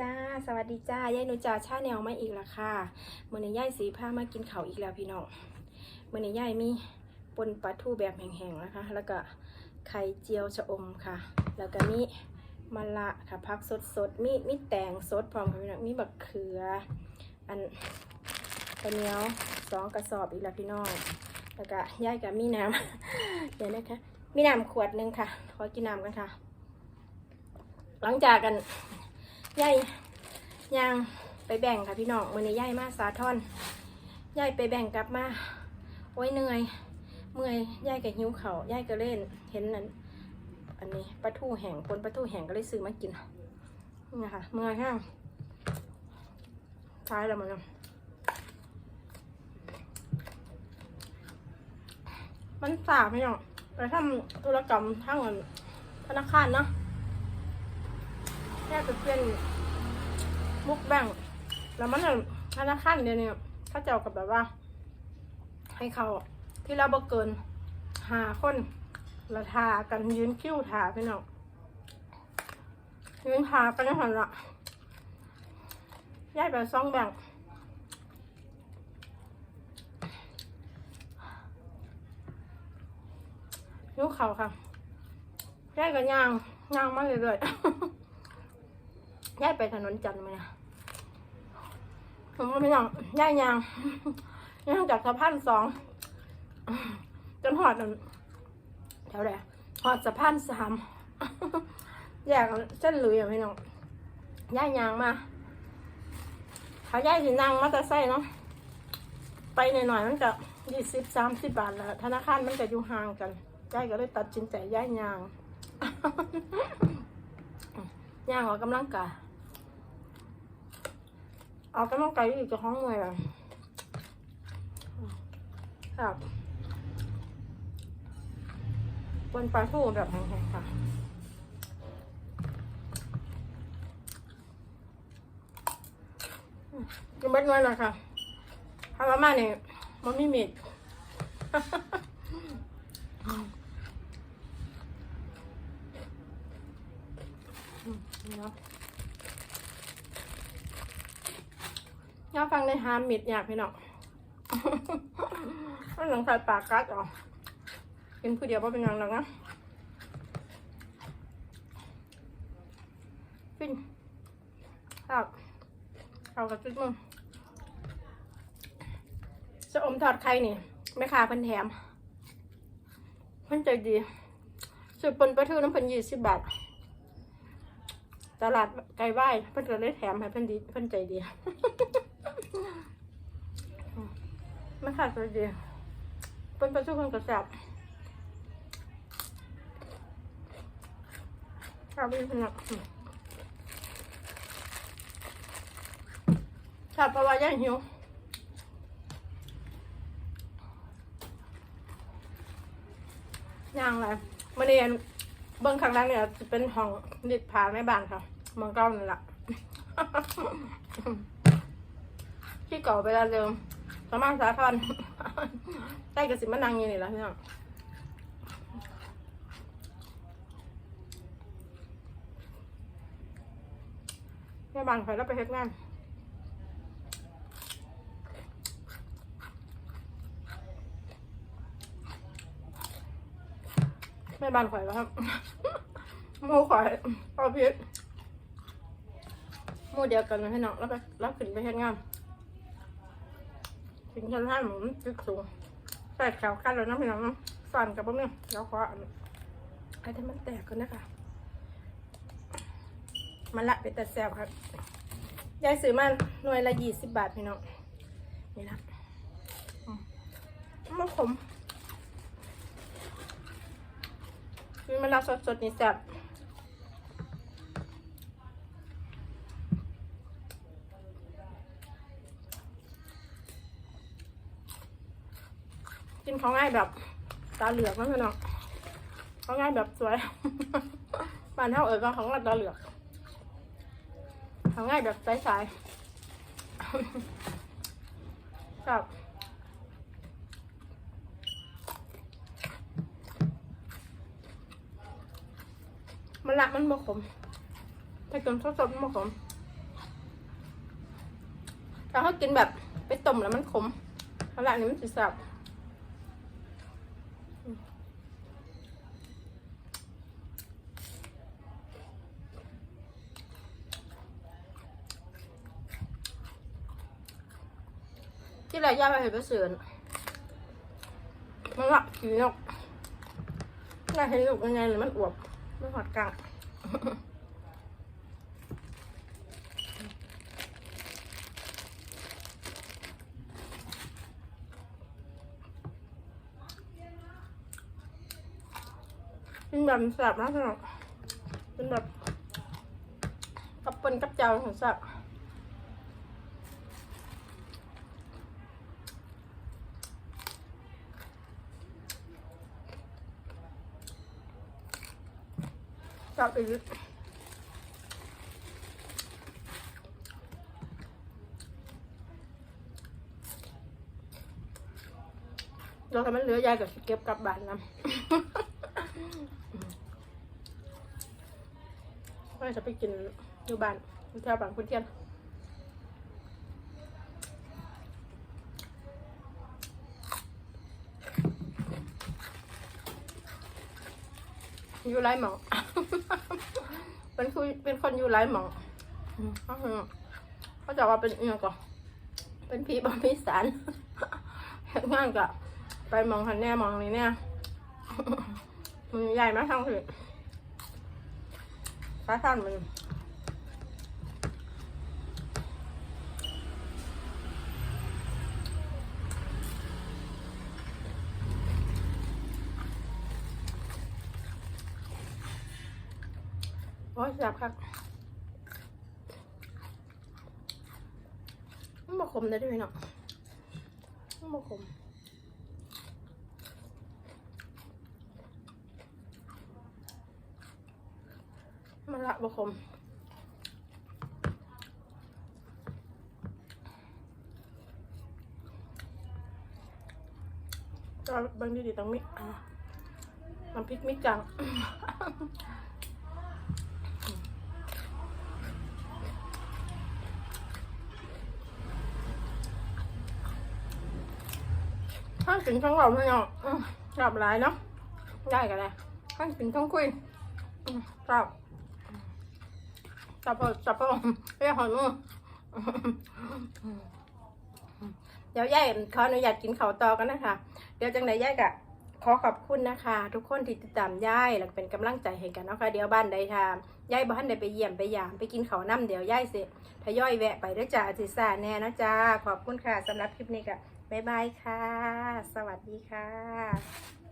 จ้า สวัสดีจ้ายายหนูจ่าชาแนวมาอีกแล้วค่ะมื่อนี้ยายสีผ้ามากินเขาอีกแล้วพี่น้องมื่อนี้ยายมีปนปลาทูแบบแห้งๆนะคะ แล้วก็ไข่เจียวชะอมค่ะ แล้วก็มีมะละค่ะพักสดๆมีมีแตงสดพร้อมค่ะพี่น้องมีบักเขือ อันข้าวเนียวสองกระสอบอีกแล้วพี่น้องแล้วก็ยายกับมีน้ำเดี๋ยวนะคะมีน้ำขวดนึงค่ะ ขอกินน้ำกันค่ะ หลังจากกัน ยายยางไปแบ่งค่ะพี่น้องมือในยายมาสาทอนยายไปแบ่งกลับมา โอ้ยเหนื่อย เมื่อยยายก็หิวเขาวยายก็เล่น เห็นนั่นอันนี้ปลาทูแห้งปนปลาทูแห้งก็เลยซื้อมากินนี่นะคะเมื่อยห้างท้ายแล้วมันมันสาบพี่น้องไปทำธุรกรรมทางเงินธนาคารเนาะ จะเปลี่ยนมุกแบงแล้วมันน่ะธนาคารเดียวนี้เขาเจ้ากับแบบว่า ให้เขาที่เราบ่เกินหาคนละทากันยืนคิ้วทาพี่น้องยืนทากันยังหันละย้ายไปซ่องแบ่งยกเขาค่ะย้ายกันย่างย่างมาเรื่อยๆ ย้ายไปถนนจันทร์มาเนี่ยผมก็ไม่ยองย้ายยางย่างจากสะพานสองจนหอดนั่นแถวไหนหอดสะพานสามแยกเส้นหลุยอะพี่น้องย้ายยางมาเขาย้ายสินั่งมาแต่ไซค์เนาะไปหน่อยๆมันจะยี่สิบสามสิบบาทแล้วธนาคารมันจะอยู่ห่างกันย้ายก็เลยตัดสินใจย้ายยางย่างออกกำลังกาย ออกกำลังกายอยู่กับห้องมวยแบบครับบนปลาทูแบบแห้งๆค่ะกินเบ็ดเงินเลยค่ะทำมาม่าเนี่ยมันไม่มีด เนาะ ย่าฟังในฮามมิดอยากพี่น้องก็หลังใส่ปากกัดออกกินผู้เดียวเพราะเป็นหยังหรอกนะฟินครับเอากับจุดมึงจะอมทอดไข่นี่แม่ค้าเพิ่นแถมเพิ่นใจดีสุดปนปลาทูน้ำเพิ่นยี่สิบบาทตลาดไก่ไหว้เพิ่นก็เลยแถมให้เพิ่นดีเพิ่นใจดี ไม่ขาดใจดีเพิ่นประชุมก็แซ่บชอบอีกเนอะชอบเพราวาย่างหิวย่างอะไรมาเรียนเบื้องข้างล่างเนี่ยจะเป็นห้องนิดผาในบ้านค่ะเมืองเก้านั่นแหละที่ก่าเวลาเดิม สมาสาทรใต้กระสิมานังอยู่นี่แหละพี่น้องแม่บ้านใครแล้วไปเฮ็ดงานแม่บ้านข่อยแล้วครับหมูข่อยเอาพิษหมูเดียวกันนะพี่น้องแล้วไปรับขึ้นไปเฮ็ดงาน ถึงชั้นห้าหมูมันตึกสูงแตกแถวกันแล้วนะพี่น้องสั่นกับพวกนี้แล้วขออันไอ้ที่มันแตกกันนะคะมันละเป็นแต่แซวครับยายซื้อมันหน่วยละยี่สิบบาทพี่น้องนี่ละมมันขมมีมะนาวสดๆนี่แซ่บ กินเของง่ายแบบตาเหลือกนะพี่น้องของง่ายแบบสวย บานเท่าเอ๋ยก็ของตาเหลือกของง่ายแบบใสๆครับมันละมันบ่ขมถ้ากินสดๆมันบ่ขมถ้าเขากินแบบไปต้มแล้วมันขมขนาดนี้มันจะสับ ที่ไรย่าไปเห็นกระเสือนมันละขีนกน่าเห็นลูกยังไงหรือมันอวบไม่หอดกลางเป็นแบบแสับนะสนุกเป็นแบบกับปนกับเจ้าของแสับ กับอีกเราทำมันเหลือยายกับเก็บกลับบ้านนะก็จะไปกินอยู่บ้านอยู่แถวบางขุนเทียนอยู่ไรหมอง เป็นคุยเป็นคนอยู่ไรหมองเขาจะว่าเป็นเอียก่อนเป็นผีบอมีสารงานกะไปมองหันแน่มองนี้เนี่ยมันใหญ่มากทั้งทีฟ้าท่านมัน โอ้ยแซ่บครับมันมาขมได้ด้วยเนาะมันมาขมมันละบะขมก็บางทีดีต้องมีอ่าน้ำพริกมิจัง ถ้า กินทั้งเราไม่เอาอืมกลับหลายเนาะได้กันเลยถ้ากินทั้งคุยกลับจับพอจับพอเรียกหอยมือเดี๋ยวยายขออนุญาตกินข้าวต่อกันนะคะ เดี๋ยวจังไหนยายกะขอขอบคุณนะคะ ทุกคนที่ติดตามยายแล้วเป็นกำลังใจให้กันนะคะเดี๋ยวบ้านใดทำยายบ้านใดไปเยี่ยมไปยามไปกินข้าวน้ำเดี๋ยวยายเสิทยอยแวะไปด้วยจ้าสิสาแน่นะจ้าขอบคุณค่ะสำหรับคลิปนี้กะ บ๊ายบายค่ะ สวัสดีค่ะ